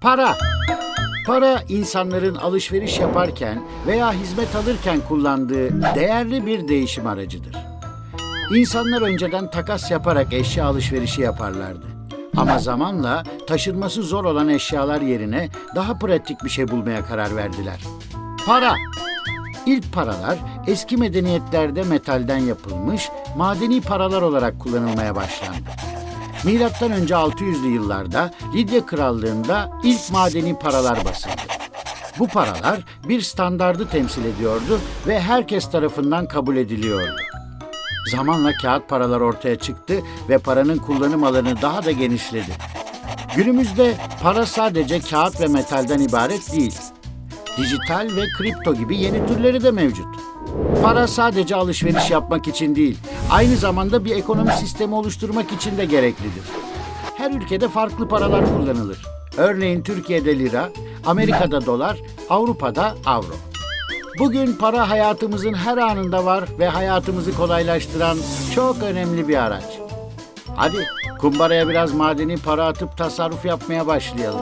Para. Para insanların alışveriş yaparken veya hizmet alırken kullandığı değerli bir değişim aracıdır. İnsanlar önceden takas yaparak eşya alışverişi yaparlardı. Ama zamanla taşınması zor olan eşyalar yerine daha pratik bir şey bulmaya karar verdiler. Para. İlk paralar eski medeniyetlerde metalden yapılmış madeni paralar olarak kullanılmaya başlandı. Milattan önce 600'lü yıllarda Lidya Krallığı'nda ilk madeni paralar basıldı. Bu paralar bir standardı temsil ediyordu ve herkes tarafından kabul ediliyordu. Zamanla kağıt paralar ortaya çıktı ve paranın kullanım alanı daha da genişledi. Günümüzde para sadece kağıt ve metalden ibaret değil. Dijital ve kripto gibi yeni türleri de mevcut. Para sadece alışveriş yapmak için değil, aynı zamanda bir ekonomi sistemi oluşturmak için de gereklidir. Her ülkede farklı paralar kullanılır. Örneğin Türkiye'de lira, Amerika'da dolar, Avrupa'da avro. Bugün para hayatımızın her anında var ve hayatımızı kolaylaştıran çok önemli bir araç. Hadi kumbaraya biraz madeni para atıp tasarruf yapmaya başlayalım.